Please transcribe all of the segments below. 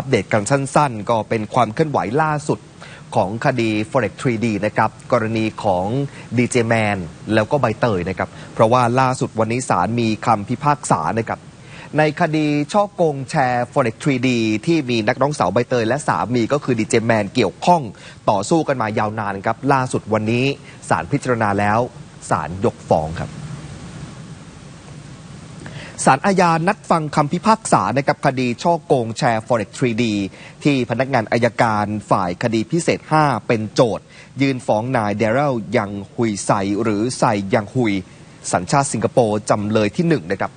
อัปเดตกันสั้นๆ ก็เป็นความเคลื่อนไหวล่าสุดของคดี Forex 3D นะครับ กรณีของดีเจแมนแล้วก็ใบเตยนะครับ เพราะว่าล่าสุดวันนี้ศาลมีคำพิพากษานะครับ ในคดีช่อโกงแชร์ Forex 3D ที่มีนักร้องสาวใบเตยและสามีก็คือดีเจแมนเกี่ยวข้องต่อสู้กันมายาวนานครับ ล่าสุดวันนี้ศาลพิจารณาแล้วศาลยกฟ้องครับ ศาลอาญานัดฟังคำพิพากษานะครับคดีช่อโกงแชร์ Forex 3D ที่พนักงานอายการฝ่ายคดีพิเศษ 5 เป็นโจทยื่นฟ้องนายเดรัลยังหุยไซหรือไซยังหุย สัญชาติสิงคโปร์จำเลยที่1นะครับ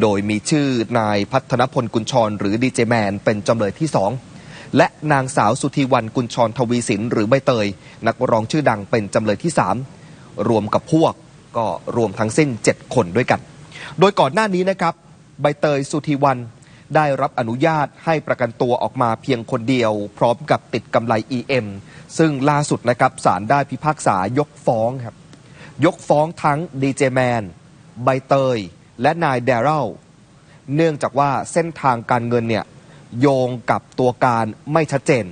โดยมีชื่อนายพัฒนพลกุญชรหรือดีเจแมนเป็นจำเลยที่ 2 และนางสาวสุธีวันกุญชรทวีสินหรือใบเตย นักร้องชื่อดังเป็นจำเลยที่ 3 รวมกับพวกก็รวมทั้งสิ้น 7 คนด้วยกัน โดยก่อนหน้านี้นะครับ ใบเตยสุธีวันได้รับอนุญาตให้ประกันตัวออกมาเพียงคนเดียว พร้อมกับติดกำไร EM ซึ่งล่าสุดนะครับศาลได้พิพากษายกฟ้องครับ ยกฟ้องทั้งดีเจแมนใบเตย และนายเดรัลเนื่องจากว่าเส้นทางการเงินเนี่ยโยงกับตัวการไม่ชัดเจน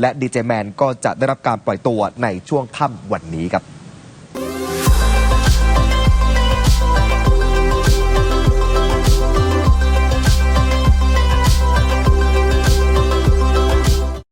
และดีเจแมนก็จะได้รับการปล่อยตัวในช่วงค่ำวันนี้ครับ